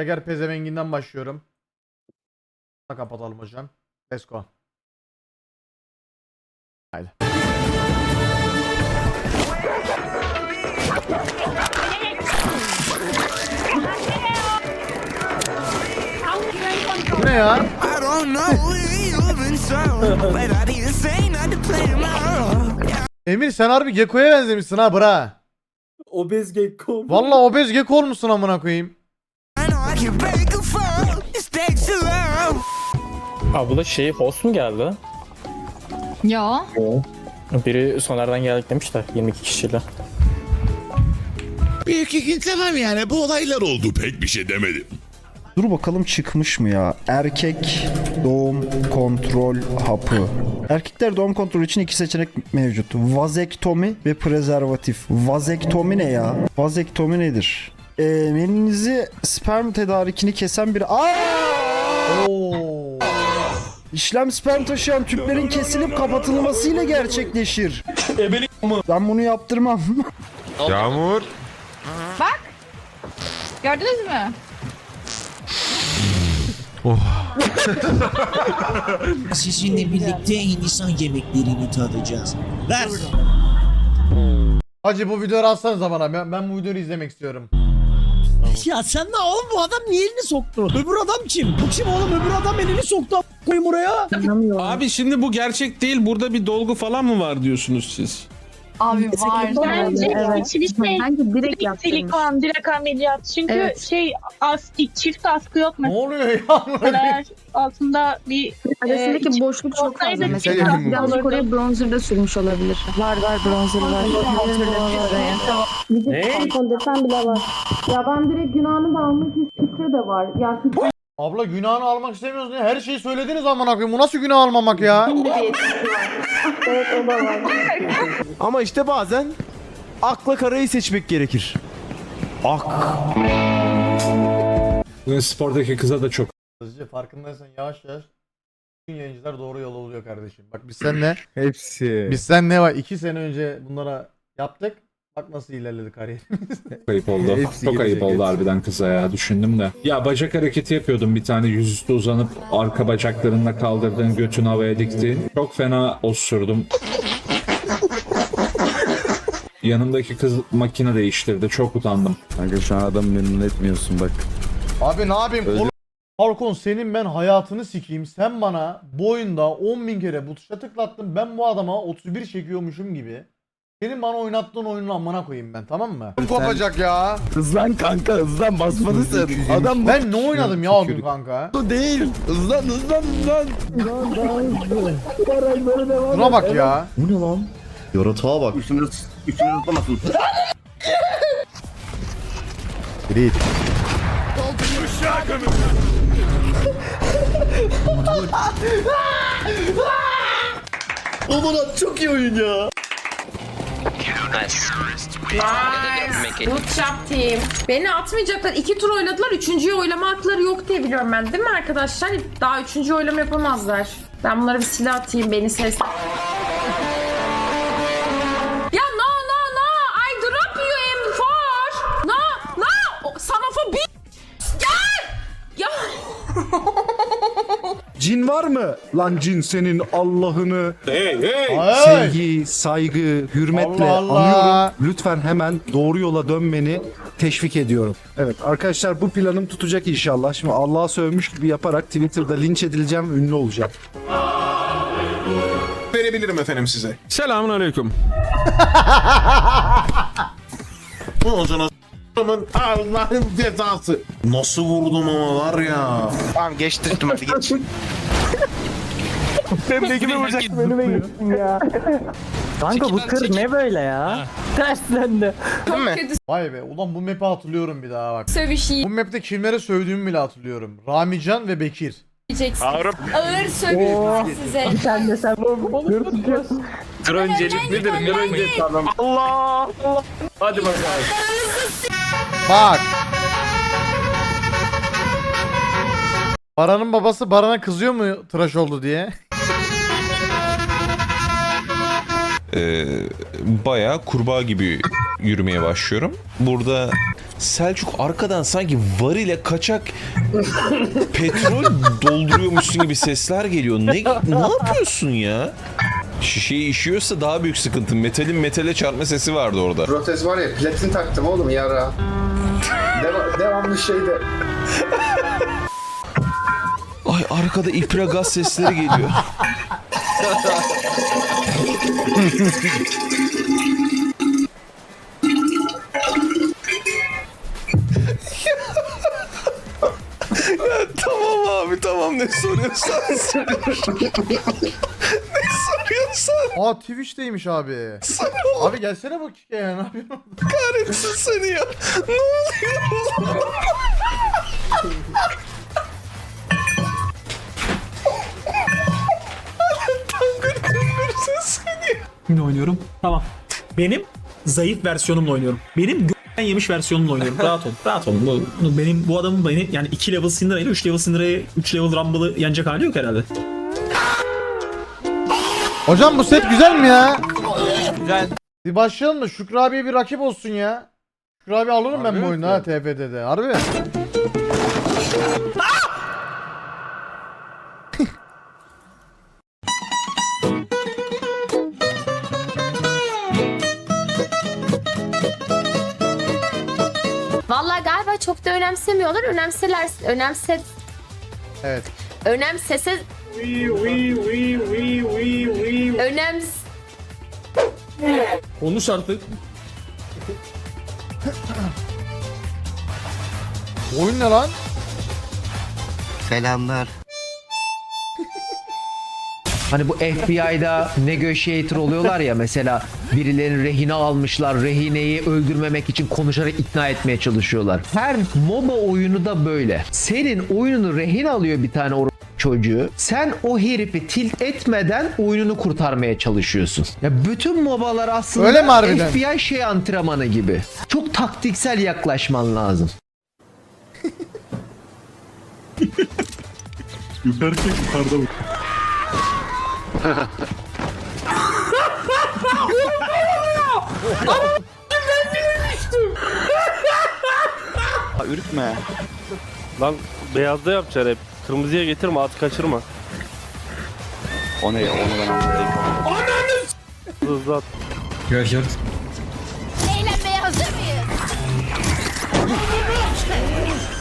Şeker pezevenginden başlıyorum. Kapatalım hocam. Let's go. Haydi. Bu ne ya? I don't know. Emir sen harbi Gekko'ya benzemişsin ha bra. Obez Gekko. Vallahi obez Gekko olmuşsun amına koyayım. Abla şey host mu geldi? Ya. Biri Soner'den geldik demiş de 22 kişiyle. Bir iki gün tamam yani bu olaylar oldu pek bir şey demedim. Dur bakalım çıkmış mı ya? Erkek doğum kontrol hapı. Erkekler doğum kontrolü için iki seçenek mevcut. Vazektomi ve prezervatif. Vazektomi ne ya? Vazektomi nedir? Ee, meninizi sperm tedarikini kesen bir... Aa! Oo. İşlem sperm taşıyan tüplerin kesilip kapatılmasıyla gerçekleşir. Ben bunu yaptırmam. Yağmur. Gördünüz mü? Sizinle birlikte Hindistan yemeklerini tadacağız. Ver. Hacı bu videoyu atsanıza bana. Ben, ben bu videoyu izlemek istiyorum. Ya sen ne oğlum bu adam niye elini soktu? Öbür adam kim? Bu kim oğlum? Öbür adam elini soktu. a- Koyayım oraya. Abi şimdi bu gerçek değil. Burada bir dolgu falan mı var diyorsunuz siz? Abi var. Bence Evet. içini şey Bence direkt direkt yaptırmış. silikon, direkt ameliyat. Çünkü Evet. şey as, çıft askı yok Ne mesela. oluyor ya? Eğer altında bir Arasındaki Ee, boşluk çok fazla mesela. Birazcık oraya bronzer da sürmüş olabilir. Var var bronzer var. Ne? fondöten bile var. Ya ben direkt Yunan'ı da almak fikri de var. Ya Abla günahını almak istemiyoruz diye her şeyi söylediniz amına koyayım. Bu nasıl günah almamak ya? evet o da var. Ama işte bazen akla karayı seçmek gerekir. Ak. Spordaki kıza da çok Hızlıca farkındaysan yavaş yavaş bütün yayıncılar doğru yola oluyor kardeşim. Bak biz seninle Hepsi. biz sen ne var? iki sene önce bunlara yaptık. Bak nasıl ilerledi kariyerimiz. ayıp oldu. Hepsi çok ayıp gelecek, oldu hepsi. harbiden kıza ya düşündüm de. Ya bacak hareketi yapıyordum bir tane yüzüstü uzanıp arka bacaklarınla kaldırdığın götünü havaya diktiğin. Çok fena osurdum. Yanımdaki kız makine değiştirdi. Çok utandım. Kanka şu an adamı memnun etmiyorsun bak. Abi ne yapayım? Öyle- Falcon senin ben hayatını sikeyim. Sen bana bu oyunda 10 bin kere bu tuşa tıklattın. Ben bu adama 31 çekiyormuşum gibi. Senin bana oynattığın oyunun amına koyayım ben tamam mı? Kopacak ya. Hızlan kanka hızlan basmalısın. Adam Ben ne oynadım ya o gün kanka? bu değil. Hızlan hızlan hızlan. Buna bak ya. Bu ne lan? Yaratığa bak. Grit. Aman çok iyi oyun ya. Good job team. Beni atmayacaklar. İki tur oyladılar. Üçüncüyü oylama hakları yok diye biliyorum ben. Değil mi arkadaşlar? Daha üçüncü oylama yapamazlar. Ben bunlara bir silah atayım. Beni ses... Cin var mı? Lan cin senin Allah'ını Ay. sevgi, saygı, hürmetle Allah Allah. anıyorum. Lütfen hemen doğru yola dönmeni teşvik ediyorum. Evet arkadaşlar bu planım tutacak inşallah. Şimdi Allah'a sövmüş gibi yaparak Twitter'da linç edileceğim, ünlü olacağım. Verebilirim efendim size. Selamun aleyküm. Ondan sonra s***ımın Allah'ın cezası. Nasıl vurdum ama var ya. Tamam geçtirdim hadi geç. Kanka bu kır ne böyle ya? Ters döndü. Değil mi? Vay be ulan bu map'i hatırlıyorum bir daha bak. Sövüşü Bu map'te kimlere sövdüğümü bile hatırlıyorum. Ramican ve Bekir. yiyeceksin. Ağır sövüyorum size. Sen de sen kır tutuyorsun. Kır önceliklidir. Kır öncelik tamam. Allah Allah. Hadi bakalım. Bak. Baran'ın babası Baran'a kızıyor mu tıraş oldu diye? Ee, bayağı kurbağa gibi yürümeye başlıyorum. Burada Selçuk arkadan sanki var ile kaçak petrol dolduruyormuşsun gibi sesler geliyor. Ne ne yapıyorsun ya? Şişeyi işiyorsa daha büyük sıkıntı. Metalin metale çarpma sesi vardı orada. Protez var ya platin taktım oğlum yara. devamlı şeyde. Ay arkada ipra gaz sesleri geliyor. ya tamam abi tamam ne soruyorsan sor. Aa Twitch'teymiş abi. Abi gelsene bak ya ne yapıyorsun? kahretsin seni ya. Ne oluyor? Tangır. Kimle oynuyorum? Tamam. Benim zayıf versiyonumla oynuyorum. Benim g***en yemiş versiyonumla oynuyorum. Rahat ol. Rahat ol. Bu, bu benim bu adamın beni yani 2 level Syndra ile 3 level Syndra'yı 3 level Rumble'ı yenecek hali yok herhalde. Hocam bu set güzel mi ya? Güzel. Bir başlayalım mı? Şükrü abiye bir rakip olsun ya. Şükrü abi alırım ben bu oyunu ha TFT'de. Harbi. Vallahi galiba çok da önemsemiyorlar. Önemseler, önemse, Evet. önemsese, önems, Konuş artık. Oyun ne lan? Selamlar. Hani bu FBI'da negotiator oluyorlar ya mesela birilerini rehine almışlar. Rehineyi öldürmemek için konuşarak ikna etmeye çalışıyorlar. Her MOBA oyunu da böyle. Senin oyununu rehin alıyor bir tane or- çocuğu. Sen o herifi tilt etmeden oyununu kurtarmaya çalışıyorsun. Ya bütün MOBA'lar aslında Öyle mi harbiden? FBI şey antrenmanı gibi. Çok taktiksel yaklaşman lazım. Ürkme. Lan beyazda yapacaksın hep. Kırmızıya getirme at kaçırma. O ne? Onu ben anlayayım. Hızlı at. eğlenmeye hazır mıyız?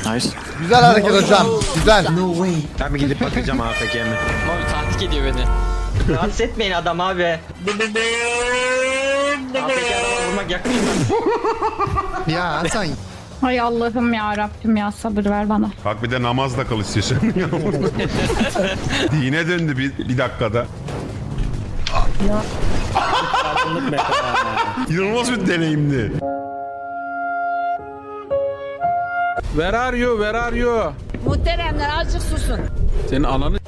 Nice. Güzel hareket hocam. Güzel. Ben bir gidip bakacağım AFK'me. Rahatsız etmeyin adam abi. APK adama vurmak yakmayın Ya Hasan Hay Allah'ım ya Rabbim ya sabır ver bana. Bak bir de namazla kal istiyorsan. Dine döndü bir, bir dakikada. İnanılmaz bir deneyimdi. Where are you? Where are you? Muhteremler azıcık susun. Senin ananı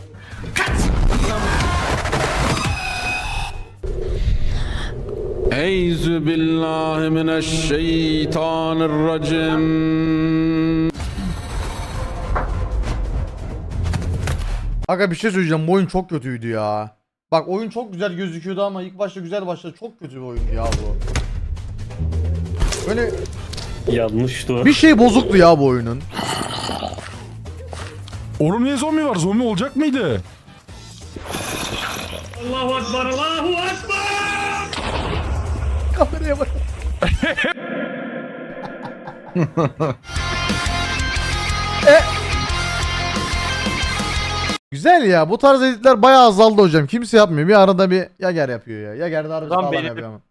Eyzü billahi mineşşeytanirracim. Aga bir şey söyleyeceğim. Bu oyun çok kötüydü ya. Bak oyun çok güzel gözüküyordu ama ilk başta güzel başladı. Çok kötü bir oyundu ya bu. Böyle Yanlıştı. bir şey bozuktu ya bu oyunun. Oğlum niye zombi var? Zombi olacak mıydı? Allahu Ekber Allahu Ekber. Kameraya bak. e... Güzel ya. Bu tarz editler bayağı azaldı hocam. Kimse yapmıyor. Bir arada bir Yager yapıyor ya. Yager de harbi sağlam yapıyor ama.